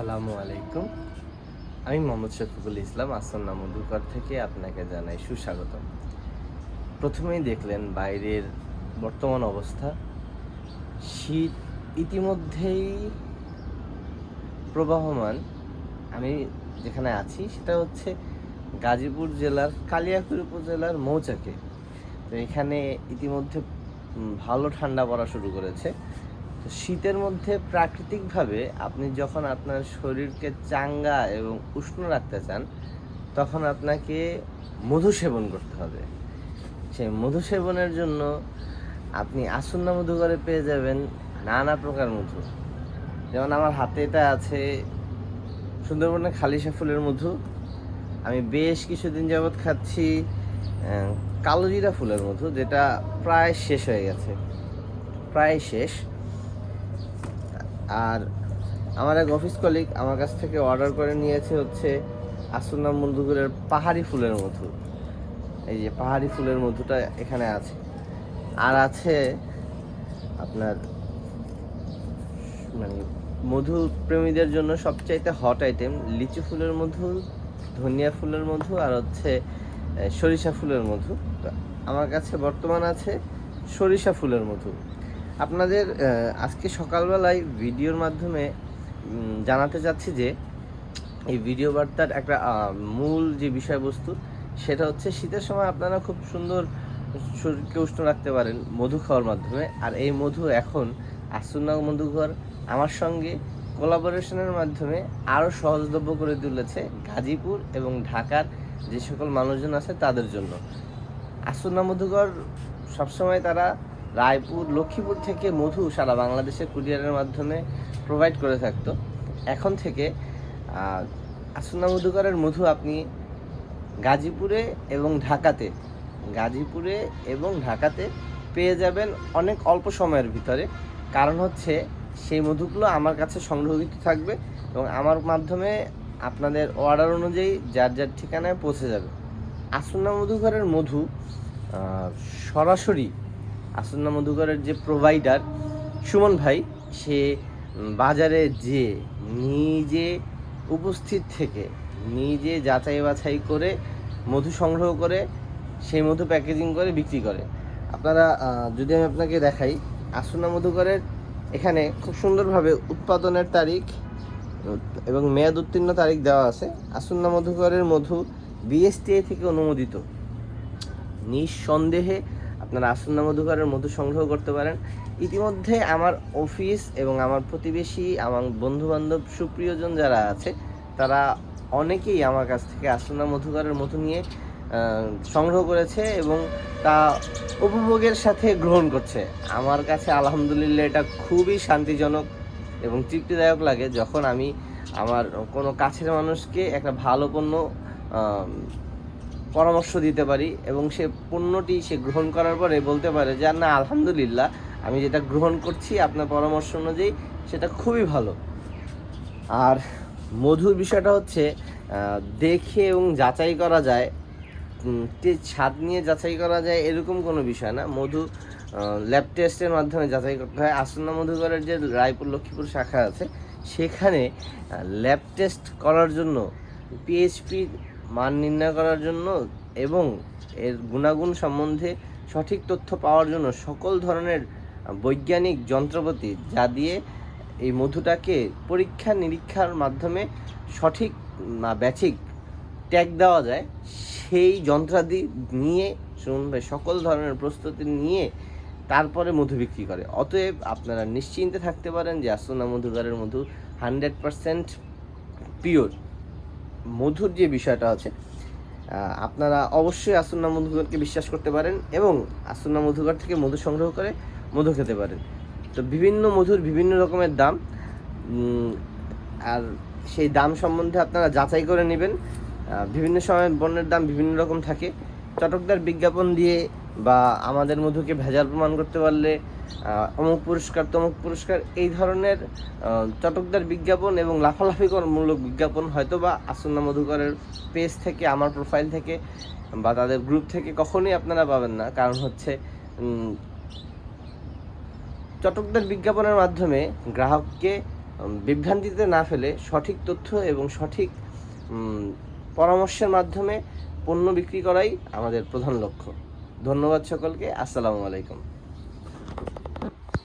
আসসালামু আলাইকুম। আমি মোহাম্মদ শফিকুল ইসলাম আসন্না মধুকর থেকে আপনাকে জানাই সুস্বাগতম। প্রথমেই দেখলেন বাইরের বর্তমান অবস্থা। শীত ইতিমধ্যেই প্রবাহমান। আমি যেখানে আছি সেটা হচ্ছে গাজীপুর জেলার কালিয়াকুর উপজেলার মৌচাকে। তো এখানে ইতিমধ্যে ভালো ঠান্ডা পড়া শুরু করেছে। শীতের মধ্যে প্রাকৃতিকভাবে আপনি যখন আপনার শরীরকে চাঙ্গা এবং উষ্ণ রাখতে চান, তখন আপনাকে মধু সেবন করতে হবে। সেই মধু সেবনের জন্য আপনি আসন্না মধু করে পেয়ে যাবেন নানা প্রকার মধু। যেমন আমার হাতে এটা আছে সুন্দরবনের খালিশা ফুলের মধু। আমি বেশ কিছুদিন যাবৎ খাচ্ছি কালোজিরা ফুলের মধু, যেটা প্রায় শেষ হয়ে গেছে। প্রায় শেষ। আর আমার এক অফিস কলিগ আমার কাছ থেকে অর্ডার করে নিয়েছে হচ্ছে আসুন্না মধুগুরের পাহাড়ি ফুলের মধু। এই যে পাহাড়ি ফুলের মধুটা এখানে আছে। আর আছে আপনার মানে মধু প্রেমীদের জন্য সবচাইতে হট আইটেম লিচু ফুলের মধু, ধনিয়া ফুলের মধু আর হচ্ছে সরিষা ফুলের মধু। আমার কাছে বর্তমান আছে সরিষা ফুলের মধু। আপনাদের আজকে সকালবেলায় ভিডিওর মাধ্যমে জানাতে চাচ্ছি যে, এই ভিডিও বার্তার একটা মূল যে বিষয়বস্তু, সেটা হচ্ছে শীতের সময় আপনারা খুব সুন্দর শরীরকে উষ্ণ রাখতে পারেন মধু খাওয়ার মাধ্যমে। আর এই মধু এখন আসুন্না মধুঘর আমার সঙ্গে কোলাবোরেশনের মাধ্যমে আরও সহজলভ্য করে তুলেছে গাজীপুর এবং ঢাকার যে সকল মানুষজন আছে তাদের জন্য। আসুন্না মধুঘর সবসময় তারা রায়পুর, লক্ষ্মীপুর থেকে মধু সারা বাংলাদেশে কুরিয়ারের মাধ্যমে প্রোভাইড করে থাকতো। এখন থেকে আসুন্না মধুকরের মধু আপনি গাজীপুরে এবং ঢাকাতে, গাজীপুরে এবং ঢাকাতে পেয়ে যাবেন অনেক অল্প সময়ের ভিতরে। কারণ হচ্ছে, সেই মধুগুলো আমার কাছে সংগ্রহীত থাকবে এবং আমার মাধ্যমে আপনাদের অর্ডার অনুযায়ী যার যার ঠিকানায় পৌঁছে যাবে। আসুন্না মধুঘরের মধু সরাসরি আসন্না মধুকরের যে প্রোভাইডার সুমন ভাই, সে বাজারে যে নিজে উপস্থিত থেকে নিজে যাচাই বাছাই করে মধু সংগ্রহ করে, সেই মধু প্যাকেজিং করে বিক্রি করে। আপনারা যদি আমি আপনাকে দেখাই, আসন্না মধুকরের এখানে খুব সুন্দরভাবে উৎপাদনের তারিখ এবং মেয়াদ উত্তীর্ণ তারিখ দেওয়া আছে। আসন্না মধুকরের মধু বিএসটিআই থেকে অনুমোদিত। নিঃসন্দেহে আপনারা আসন্ন মধুকরের মধু সংগ্রহ করতে পারেন। ইতিমধ্যে আমার অফিস এবং আমার প্রতিবেশী, আমার বন্ধু বান্ধব সুপ্রিয়জন যারা আছে, তারা অনেকেই আমার কাছ থেকে আসন্ন মধুকরের মধু নিয়ে সংগ্রহ করেছে এবং তা উপভোগের সাথে গ্রহণ করছে। আমার কাছে আলহামদুলিল্লাহ এটা খুবই শান্তিজনক এবং তৃপ্তিদায়ক লাগে যখন আমি আমার কোনো কাছের মানুষকে একটা ভালো পণ্য পরামর্শ দিতে পারি এবং সে পণ্যটি সে গ্রহণ করার পরে বলতে পারে যে, না, আলহামদুলিল্লাহ, আমি যেটা গ্রহণ করছি আপনার পরামর্শ অনুযায়ী সেটা খুবই ভালো। আর মধুর বিষয়টা হচ্ছে দেখে এবং যাচাই করা যায় স্বাদ নিয়ে যাচাই করা যায় এরকম কোনো বিষয় না। মধু ল্যাব টেস্টের মাধ্যমে যাচাই করতে হয়। আসন্ন মধুকরের যে রায়পুর লক্ষ্মীপুর শাখা আছে, সেখানে ল্যাব টেস্ট করার জন্য পিএইচপি মান নির্ণয় করার জন্য এবং এর গুণাগুণ সম্বন্ধে সঠিক তথ্য পাওয়ার জন্য সকল ধরনের বৈজ্ঞানিক যন্ত্রপাতি যা দিয়ে এই মধুটাকে পরীক্ষা নিরীক্ষার মাধ্যমে সঠিক ব্যাচিক ট্যাগ দেওয়া যায়, সেই যন্ত্রাদি নিয়ে ভাই, সকল ধরনের প্রস্তুতি নিয়ে তারপরে মধু বিক্রি করে। অতএব আপনারা নিশ্চিন্তে থাকতে পারেন যে আসনা মধুকারের মধু হান্ড্রেড পারসেন্ট পিওর মধুর যে বিষয়টা আছে আপনারা অবশ্যই আসন্না মধুকরকে বিশ্বাস করতে পারেন এবং আসন্না মধুকর থেকে মধু সংগ্রহ করে মধু খেতে পারেন। তো বিভিন্ন মধুর বিভিন্ন রকমের দাম আর সেই দাম সম্বন্ধে আপনারা যাচাই করে নেবেন। বিভিন্ন সময় বন্যের দাম বিভিন্ন রকম থাকে। চটকদার বিজ্ঞাপন দিয়ে বা আমাদের মধুকে ভেজাল প্রমাণ করতে পারলে অমুক পুরস্কার, তমুক পুরস্কার, এই ধরনের চটকদার বিজ্ঞাপন এবং লাফালাফি মূলক বিজ্ঞাপন হয়তো বা আসন্না মধুকরের পেজ থেকে, আমার প্রোফাইল থেকে বা তাদের গ্রুপ থেকে কখনোই আপনারা পাবেন না। কারণ হচ্ছে চটকদার বিজ্ঞাপনের মাধ্যমে গ্রাহককে বিভ্রান্তিতে না ফেলে সঠিক তথ্য এবং সঠিক পরামর্শের মাধ্যমে পণ্য বিক্রি করাই আমাদের প্রধান লক্ষ্য। ধন্যবাদ সকলকে। আসসালামু আলাইকুম।